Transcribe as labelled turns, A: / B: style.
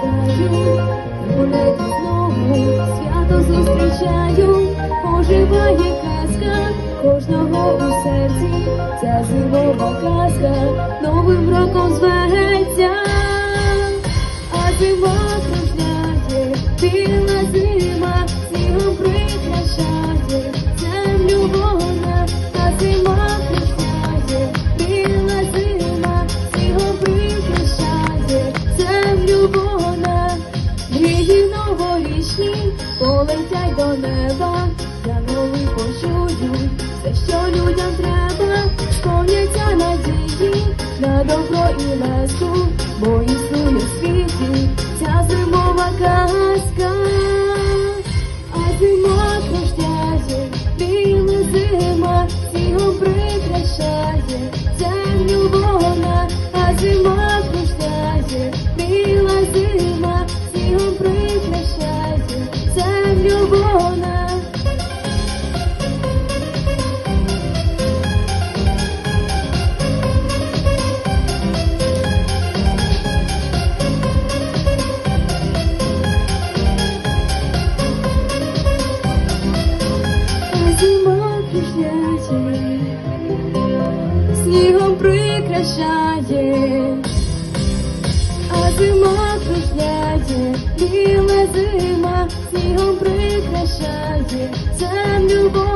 A: кидаю, вони знову свято зустрічаю, оживає казка, кожного у серці, ця зимова казка, новим роком зве. Полетять до неба, я новий почую. Все, що людям треба, сповняться надії на добро і ласку, бо існує в світі ця зимова казка, снігом прикрашає, а зима кружляє, біла зима, снігом прикрашає землю вона,